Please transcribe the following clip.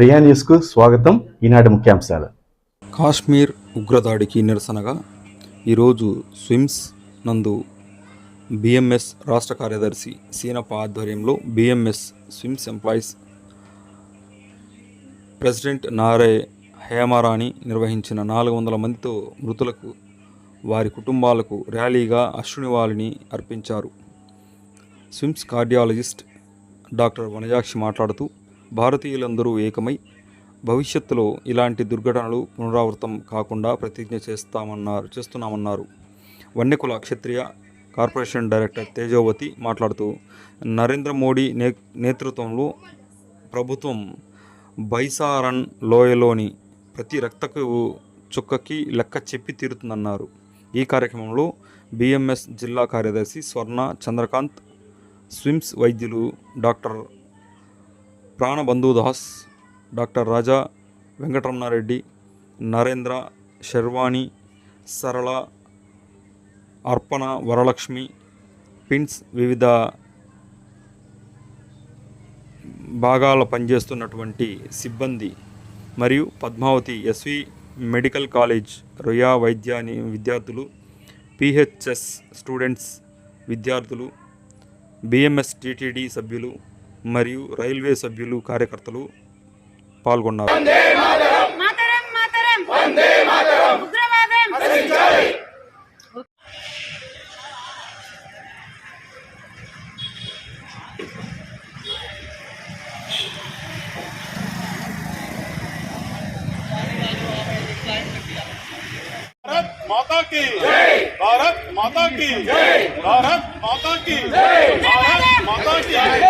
ప్రియా న్యూస్కు స్వాగతం. ఈనాటి ముఖ్యాంశాలు. కాశ్మీర్ ఉగ్రదాడికి నిరసనగా ఈరోజు స్విమ్స్ నందు బిఎంఎస్ రాష్ట్ర కార్యదర్శి సీనప్ప ఆధ్వర్యంలో బిఎంఎస్ స్విమ్స్ ఎంప్లాయీస్ ప్రెసిడెంట్ నారే హేమారాణి నిర్వహించిన నాలుగు వందల మందితో మృతులకు వారి కుటుంబాలకు ర్యాలీగా అశ్వినివాళిని అర్పించారు. స్విమ్స్ కార్డియాలజిస్ట్ డాక్టర్ వనజాక్షి మాట్లాడుతూ భారతీయులందరూ ఏకమై భవిష్యత్తులో ఇలాంటి దుర్ఘటనలు పునరావృతం కాకుండా ప్రతిజ్ఞ చేస్తామన్నారు చేస్తున్నామన్నారు. వన్యకుల క్షత్రియ కార్పొరేషన్ డైరెక్టర్ తేజోవతి మాట్లాడుతూ నరేంద్ర మోడీ నే నేతృత్వంలో ప్రభుత్వం బైసారన్ లోయలోని ప్రతి రక్తకు చుక్కకి లెక్క చెప్పి తీరుతుందన్నారు. ఈ కార్యక్రమంలో బిఎంఎస్ జిల్లా కార్యదర్శి స్వర్ణ చంద్రకాంత్ స్విమ్స్ వైద్యులు డాక్టర్ ప్రాణబంధుదాస్ డాక్టర్ రాజా వెంకటరమణారెడ్డి నరేంద్ర శర్వాణి సరళ అర్పణ వరలక్ష్మి పిన్స్ వివిధ భాగాల పనిచేస్తున్నటువంటి సిబ్బంది మరియు పద్మావతి ఎస్వి మెడికల్ కాలేజ్ రొయా వైద్యాని విద్యార్థులు పిహెచ్ఎస్ స్టూడెంట్స్ విద్యార్థులు బిఎంఎస్ టిటిడి సభ్యులు మరియు రైల్వే సభ్యులు కార్యకర్తలు పాల్గొన్నారు మాతరం మాతరం వందే మాతరం ఉగ్రవాదం भारत माता की भारत माता की भारत माता की भारत माता की